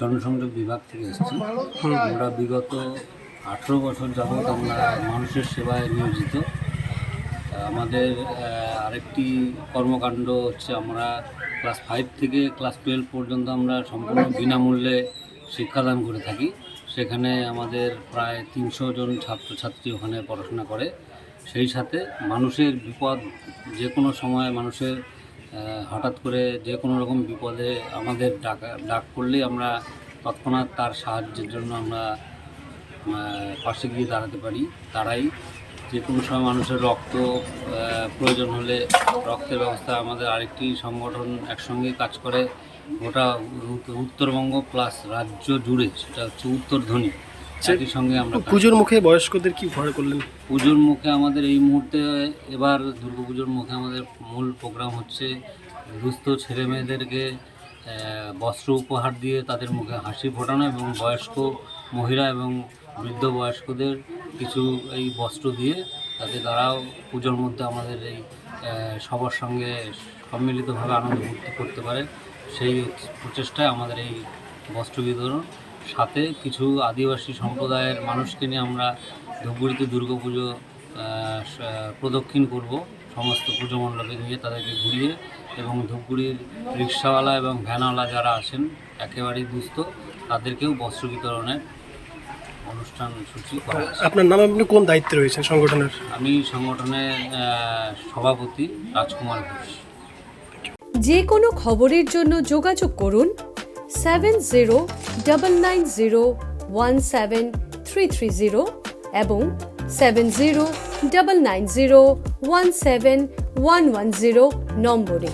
জনসংযোগ বিভাগ থেকে এসেছি। আমরা বিগত আঠেরো বছর যাবৎ আমরা মানুষের সেবায় নিয়োজিত। আমাদের আরেকটি কর্মকাণ্ড হচ্ছে আমরা ক্লাস ফাইভ থেকে ক্লাস টুয়েলভ পর্যন্ত আমরা সম্পূর্ণ বিনামূল্যে শিক্ষাদান করে থাকি। সেখানে আমাদের প্রায় তিনশো জন ছাত্রছাত্রী ওখানে পড়াশোনা করে। সেই সাথে মানুষের বিপদ যে কোনো সময় মানুষের হঠাৎ করে যে কোনো রকম বিপদে আমাদের ডাকা, ডাক করলেই আমরা তৎক্ষণাৎ তার সাহায্যের জন্য আমরা পাশে গিয়ে দাঁড়াতে পারি তারাই যে কোনো সময় মানুষের রক্ত প্রয়োজন হলে রক্তের ব্যবস্থা আমাদের আরেকটি সংগঠন একসঙ্গে কাজ করে, গোটা উত্তরবঙ্গ প্লাস রাজ্য জুড়ে, সেটা হচ্ছে উত্তরধ্বনি। একই সঙ্গে আমরা পুজোর মুখে বয়স্কদের কি উপহার করলেন? পুজোর মুখে আমাদের এই মুহূর্তে এবার দুর্গাপুজোর মুখে আমাদের মূল প্রোগ্রাম হচ্ছে দুস্থ ছেলে মেয়েদেরকে বস্ত্র উপহার দিয়ে তাদের মুখে হাসি ফোটানো এবং বয়স্ক মহিলা এবং বৃদ্ধ বয়স্কদের কিছু এই বস্ত্র দিয়ে যাতে তারাও পুজোর মধ্যে আমাদের এই সবার সঙ্গে সম্মিলিতভাবে আনন্দ করতে পারে। সেই প্রচেষ্টায় আমাদের এই বস্ত্র বিতরণ সাথে কিছু আদিবাসী সম্প্রদায়ের মানুষকে নিয়ে আমরা ধূপগুড়িতে দুর্গাপুজো প্রদক্ষিণ করব সমস্ত পুজো মণ্ডপে নিয়ে তাদেরকে ঘুরিয়ে এবং ধূপগুড়ির রিক্সাওয়ালা এবং ভ্যানওয়ালা যারা আছেন একেবারেই দুস্থ তাদেরকেও বস্ত্র বিতরণের অনুষ্ঠান সূচি করা আপনার নাম আপনি কোন দায়িত্বে রয়েছেন সংগঠনের? আমি সংগঠনের সভাপতি রাজকুমার ঘোষ। যে কোনো খবরের জন্য যোগাযোগ করুন seven zero double nine zero one seven three three zero এবং seven zero double nine zero one seven one one zero নম্বরে।